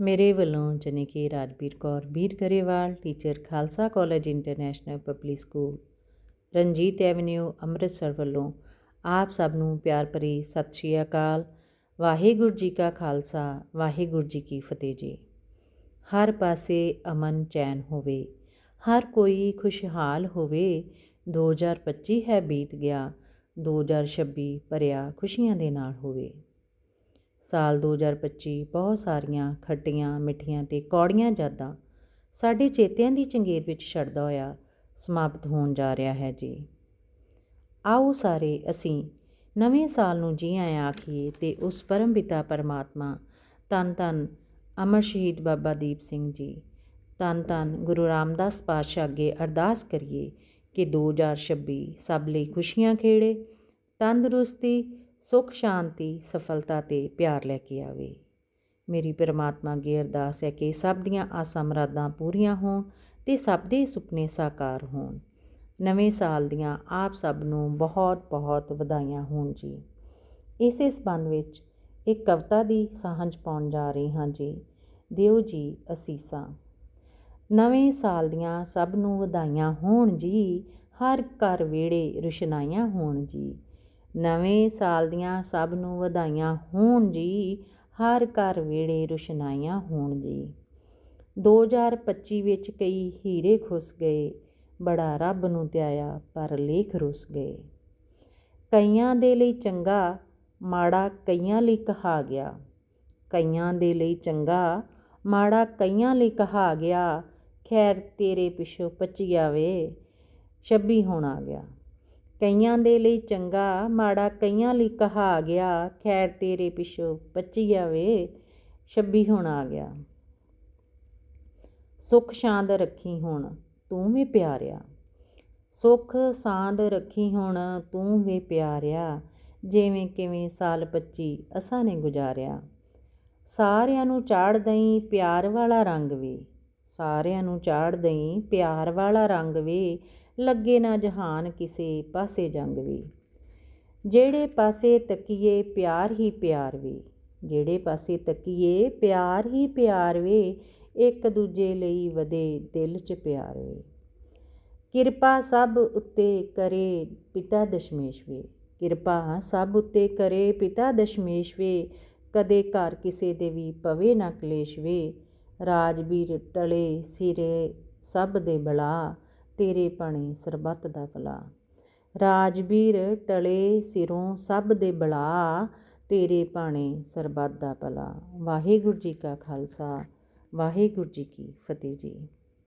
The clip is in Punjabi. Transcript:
ਮੇਰੇ ਵੱਲੋਂ ਜਾਣੀ ਕਿ Rajveer Kaur Bir Grewal teacher Khalsa college international public school, Ranjit avenue, Amritsar ਵੱਲੋਂ ਆਪ ਸਭ ਨੂੰ ਪਿਆਰ ਭਰੀ ਸਤਿ ਸ਼੍ਰੀ ਅਕਾਲ। ਵਾਹਿਗੁਰੂ ਜੀ ਕਾ ਖਾਲਸਾ, ਵਾਹਿਗੁਰੂ ਜੀ ਕੀ ਫਤਿਹ ਜੀ। ਹਰ ਪਾਸੇ ਅਮਨ ਚੈਨ ਹੋਵੇ, ਹਰ ਕੋਈ ਖੁਸ਼ਹਾਲ ਹੋਵੇ। 2025 ਹੈ ਬੀਤ ਗਿਆ 2026 ਭਰਿਆ ਖੁਸ਼ੀਆਂ ਦੇ ਨਾਲ ਹੋਵੇ। ਸਾਲ 2025 ਬਹੁਤ ਸਾਰੀਆਂ ਖੱਟੀਆਂ, ਮਿੱਠੀਆਂ ਤੇ ਕੌੜੀਆਂ ਯਾਦਾਂ ਸਾਡੇ ਚੇਤਿਆਂ ਦੀ ਚੰਗੇਰ ਵਿੱਚ ਛੱਡਦਾ ਹੋਇਆ ਸਮਾਪਤ ਹੋਣ ਜਾ ਰਿਹਾ ਹੈ ਜੀ। ਆਓ ਸਾਰੇ ਅਸੀਂ ਨਵੇਂ ਸਾਲ ਨੂੰ ਜੀ ਆਇਆਂ ਆਖੀਏ ਤੇ ਉਸ ਪਰਮ ਪਿਤਾ ਪਰਮਾਤਮਾ ਤਨ ਤਨ ਅਮਰ ਸ਼ਹੀਦ ਬਾਬਾ ਦੀਪ ਸਿੰਘ ਜੀ ਤਨ ਤਨ ਗੁਰੂ ਰਾਮਦਾਸ ਪਾਤਸ਼ਾਹ ਅੱਗੇ ਅਰਦਾਸ ਕਰੀਏ ਕਿ 2026 ਸਭ ਲਈ ਖੁਸ਼ੀਆਂ ਖੇੜੇ, ਤੰਦਰੁਸਤੀ ਸੁਖ, ਸ਼ਾਂਤੀ, ਸਫਲਤਾ ਤੇ ਪਿਆਰ ਲੈ ਕੇ ਆਵੇ। ਮੇਰੀ ਪਰਮਾਤਮਾ ਅੱਗੇ ਅਰਦਾਸ ਹੈ ਕਿ ਸਭ ਦੀਆਂ ਆਸਾਂ ਮਰਾਦਾਂ ਪੂਰੀਆਂ ਹੋਣ ਤੇ ਸਭ ਦੇ ਸੁਪਨੇ ਸਾਕਾਰ ਹੋਣ। ਨਵੇਂ ਸਾਲ ਦੀਆਂ ਆਪ ਸਭ ਨੂੰ ਬਹੁਤ ਬਹੁਤ ਵਧਾਈਆਂ ਹੋਣ ਜੀ। ਇਸੇ ਸਬੰਧ ਵਿੱਚ ਇੱਕ ਕਵਿਤਾ ਦੀ ਸਾਂਝ ਪਾਉਣ ਜਾ ਰਹੀ ਹਾਂ ਜੀ। ਦਿਓ ਜੀ ਅਸੀਸਾਂ। ਨਵੇਂ ਸਾਲ ਦੀਆਂ ਸਭ ਨੂੰ ਵਧਾਈਆਂ ਹੋਣ ਜੀ। ਹਰ ਘਰ ਵਿਹੜੇ ਰੁਸ਼ਨਾਈਆਂ ਹੋਣ ਜੀ। ਨਵੇਂ ਸਾਲ ਦੀਆਂ ਸਭ ਨੂੰ ਵਧਾਈਆਂ ਹੋਣ ਜੀ। ਹਰ ਘਰ ਵਿਹੜੇ ਰੁਸ਼ਨਾਈਆਂ ਹੋਣ ਜੀ। 2025 ਵਿੱਚ ਕਈ ਹੀਰੇ ਖੁੱਸ ਗਏ, ਬੜਾ ਰੱਬ ਨੂੰ ਧਿਆਇਆ ਪਰ ਲੇਖ ਰੁੱਸ ਗਏ। ਕਈਆਂ ਦੇ ਲਈ ਚੰਗਾ, ਮਾੜਾ ਕਈਆਂ ਲਈ ਕਹਾ ਗਿਆ। ਕਈਆਂ ਦੇ ਲਈ ਚੰਗਾ, ਮਾੜਾ ਕਈਆਂ ਲਈ ਕਹਾ ਗਿਆ। ਖੈਰ ਤੇਰੇ ਪਿੱਛੋਂ ਪੱਚੀ ਆਵੇ 26 ਹੁਣ ਆ ਗਿਆ। ਕਈਆਂ ਦੇ ਲਈ ਚੰਗਾ, ਮਾੜਾ ਕਈਆਂ ਲਈ ਕਹਾ ਗਿਆ, ਖੈਰ ਤੇਰੇ ਪਿੱਛੋਂ 25 ਆਵੇ 26 ਹੁਣ ਆ ਗਿਆ। ਸੁਖ ਸ਼ਾਂਦ ਰੱਖੀ ਹੁਣ ਤੂੰ ਵੀ ਪਿਆਰਿਆ। ਸੁਖ ਸਾਂਦ ਰੱਖੀ ਹੁਣ ਤੂੰ ਵੀ ਪਿਆਰਿਆ, ਜਿਵੇਂ ਕਿਵੇਂ ਸਾਲ 25 ਅਸਾਂ ਨੇ ਗੁਜ਼ਾਰਿਆ। ਸਾਰਿਆਂ ਨੂੰ ਚਾੜ ਦਈ ਪਿਆਰ ਵਾਲਾ ਰੰਗ ਵੀ। ਸਾਰਿਆਂ ਨੂੰ ਚਾੜ ਦਈ, ਪਿਆਰ ਵਾਲਾ ਰੰਗ ਵੇ, ਲੱਗੇ ਨਾ ਜਹਾਨ ਕਿਸੇ ਪਾਸੇ ਜੰਗ ਵੀ। ਜਿਹੜੇ ਪਾਸੇ ਤੱਕੀਏ, ਪਿਆਰ ਹੀ ਪਿਆਰ ਵੀ। ਜਿਹੜੇ ਪਾਸੇ ਤੱਕੀਏ, ਪਿਆਰ ਹੀ ਪਿਆਰ ਵੇ, ਇੱਕ ਦੂਜੇ ਲਈ ਵਧੇ ਦਿਲ 'ਚ ਪਿਆਰ ਵੇ। ਕਿਰਪਾ ਸਭ ਉੱਤੇ ਕਰੇ ਪਿਤਾ ਦਸ਼ਮੇਸ਼ ਵੇ। ਕਿਰਪਾ ਸਭ ਉੱਤੇ ਕਰੇ ਪਿਤਾ ਦਸ਼ਮੇਸ਼ ਵੇ। ਕਦੇ ਘਰ ਕਿਸੇ ਦੇ ਵੀ ਪਵੇ ਨਾ ਕਲੇਸ਼ ਵੇ। ਰਾਜਬੀਰ ਟਲੇ ਸਿਰੇ ਸਭ ਦੇ ਬਲਾ, ਤੇਰੇ ਪਣੇ ਸਰਬੱਤ ਦਾ ਭਲਾ। ਰਾਜਬੀਰ ਟਲੇ ਸਿਰੋਂ ਸਭ ਦੇ ਬਲਾ, ਤੇਰੇ ਪਾਣੇ ਸਰਬੱਤ ਦਾ ਭਲਾ। ਵਾਹਿਗੁਰੂ ਜੀ ਕਾ ਖਾਲਸਾ, ਵਾਹਿਗੁਰੂ ਜੀ ਕੀ ਫਤਿਹ ਜੀ।